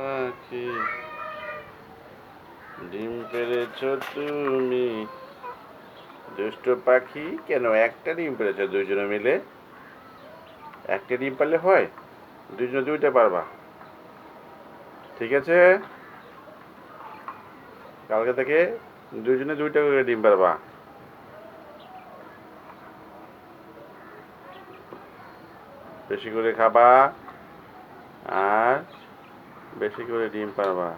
পাখি। ডিম পেড়েছ তুমি? দুষ্ট পাখি? কেন? একটা ডিম পেড়েছ দুজনে মিলে? একটা ডিম পারলে হয় দুজনে দুইটা পারবা। ঠিক আছে? কালকে থেকে দুজনে দুইটা করে ডিম পারবা। বেশি করে খাবা। বেশি করে ডিম পারবা।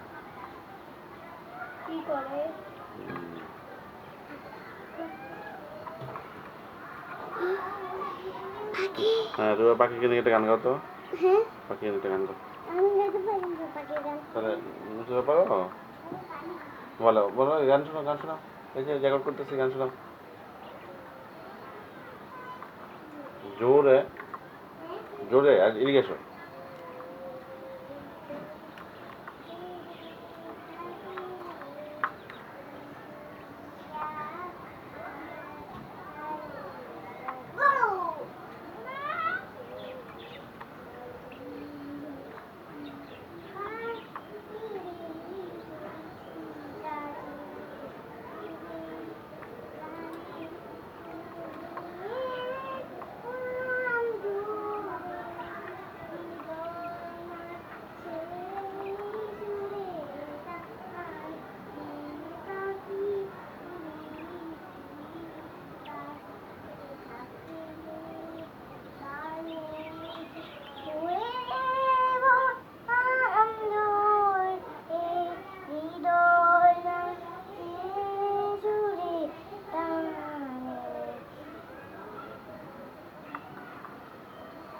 হ্যাঁ রুয়া পাখিকে নিয়ে একটা গান গাও তো। হ্যাঁ। পাখি একটা গান গাও। তাহলে মুখে পারো? বলো বলো গান শোনাও গান শোনাও। এই যে রেকর্ড করতেছি গান শোনাও। জোরে জোরে আর এদিকে এসো।